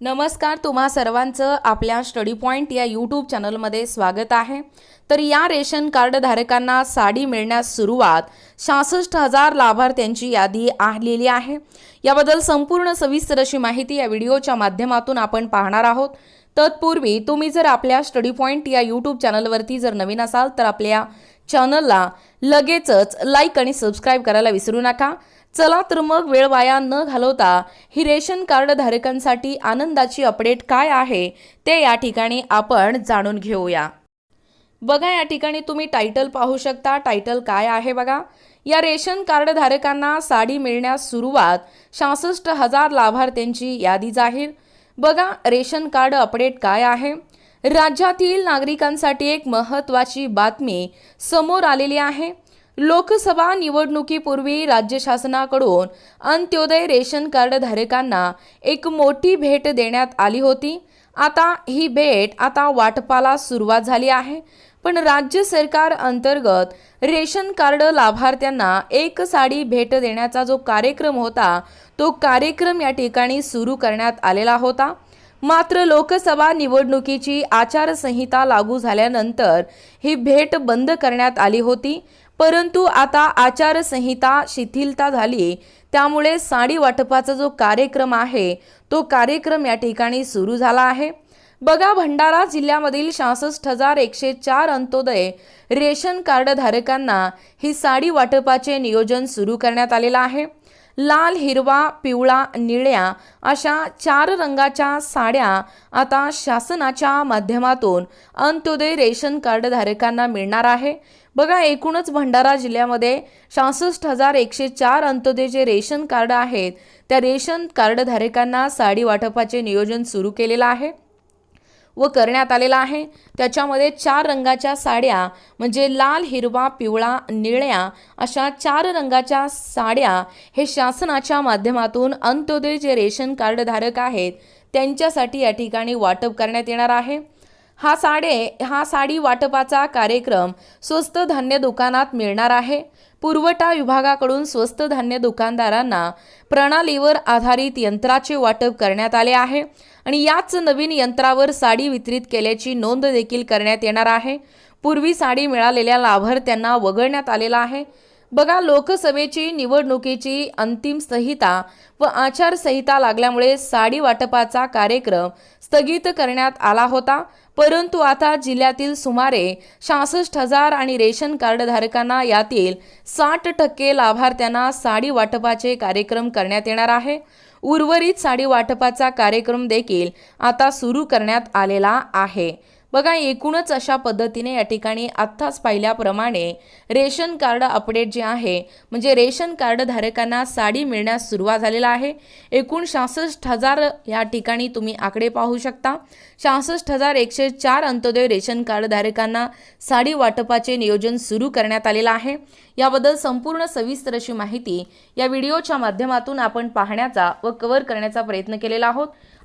नमस्कार तुम्हा सर्वांचं आपल्या स्टडी पॉईंट या यूट्यूब चॅनलमध्ये स्वागत आहे. तर या रेशन कार्ड धारकांना साडी मिळण्यास सुरुवात सहासष्ट हजार लाभार्थ्यांची यादी आलेली आहे. याबद्दल संपूर्ण सविस्तर अशी माहिती या व्हिडिओच्या माध्यमातून आपण पाहणार आहोत. तत्पूर्वी तुम्ही जर आपल्या स्टडी पॉईंट या यूट्यूब चॅनलवरती जर नवीन असाल तर आपल्या चॅनलला लगेचच लाईक आणि सबस्क्राईब करायला विसरू नका. चला तर मग वेळ वाया न घालवता ही रेशन कार्ड धारकांसाठी आनंदाची अपडेट काय आहे ते या ठिकाणी आपण जाणून घेऊया. बघा या ठिकाणी तुम्ही टायटल पाहू शकता. टायटल काय आहे बघा? या रेशन कार्ड धारकांना साडी मिळण्यास सुरुवात सहासष्ट हजार लाभार्थ्यांची यादी जाहीर. बघा रेशन कार्ड अपडेट काय आहे? राज्यातील नागरिकांसाठी एक महत्त्वाची बातमी समोर आलेली आहे. लोकसभा निवडणुकीपूर्वी राज्य शासनाकडून अंत्योदय रेशन कार्ड धारकांना एक मोठी भेट देण्यात आली होती. आता ही भेट आता वाटपाला सुरुवात झाली आहे. पण राज्य सरकार अंतर्गत रेशन कार्ड लाभार्थ्यांना एक साडी भेट देण्याचा जो कार्यक्रम होता तो कार्यक्रम या ठिकाणी सुरू करण्यात आलेला होता. मात्र लोकसभा निवडणुकीची आचारसंहिता लागू झाल्यानंतर ही भेट बंद करण्यात आली होती. परंतु आता आचारसंहिता शिथिलता झाली त्यामुळे साडी वाटपाचा जो कार्यक्रम आहे तो कार्यक्रम या ठिकाणी सुरू झाला आहे. बघा भंडारा जिल्ह्यामधील सहासष्ट हजार एकशे चार अंत्योदय रेशन कार्ड धारकांना ही साडी वाटपाचे नियोजन सुरू करण्यात आलेलं आहे. लाल हिरवा पिवळा निळ्या अशा चार रंगाच्या साड्या आता शासनाच्या माध्यमातून अंत्योदय रेशन कार्ड धारकांना मिळणार आहे. बघा एकूणच भंडारा जिल्ह्यामध्ये सहासष्ट हजार एकशे चार अंत्योदय जे रेशन कार्ड आहेत. त्या रेशन कार्डधारकांना साडी वाटपाचे नियोजन सुरू केलेलं आहे. व करण्यात आलेला आहे. त्याच्यामध्ये चार रंगाच्या साड्या म्हणजे लाल हिरवा पिवळा निळ्या अशा चार रंगाच्या साड्या हे शासनाच्या माध्यमातून अंत्योदय जे रेशन कार्डधारक आहेत त्यांच्यासाठी या ठिकाणी वाटप करण्यात येणार आहे. हा साडे हा साडी वाटपाचा कार्यक्रम स्वस्त धान्य दुकानात मिळणार आहे. पुरवठा विभागाकडून स्वस्त धान्य दुकानदारांना प्रणालीवर आधारित यंत्राचे वाटप करण्यात आले आहे आणि याच नवीन यंत्रावर साडी वितरित केल्याची नोंद देखील करण्यात येणार आहे. पूर्वी साडी मिळालेल्या लाभार्थ्यांना वगळण्यात आलेला आहे. बघा लोकसभेची निवडणुकीची अंतिम संहिता व आचारसंहिता लागल्यामुळे साडी वाटपाचा कार्यक्रम स्थगित करण्यात आला होता. परंतु आता जिल्ह्यातील सुमारे सहासष्ट हजार आणि रेशन कार्डधारकांना यातील साठ टक्के लाभार्थ्यांना साडी वाटपाचे कार्यक्रम करण्यात येणार आहे. उर्वरित साडी वाटपाचा कार्यक्रम देखील आता सुरू करण्यात आलेला आहे. बघा एकूणच अशा पद्धतीने या ठिकाणी आत्ताच पाहिल्याप्रमाणे रेशन कार्ड अपडेट जे आहे म्हणजे रेशन कार्ड धारकांना साडी मिळण्यास सुरुवात झालेला आहे. एकूण सहासष्ट हजार या ठिकाणी तुम्ही आकडे पाहू शकता. सहासष्ट हजार एकशे चार अंत्योदय रेशन कार्ड धारकांना साडी वाटपाचे नियोजन सुरू करण्यात आलेलं आहे. याबद्दल संपूर्ण सविस्तर अशी माहिती या व्हिडिओच्या माध्यमातून आपण पाहण्याचा व कव्हर करण्याचा प्रयत्न केलेला आहोत.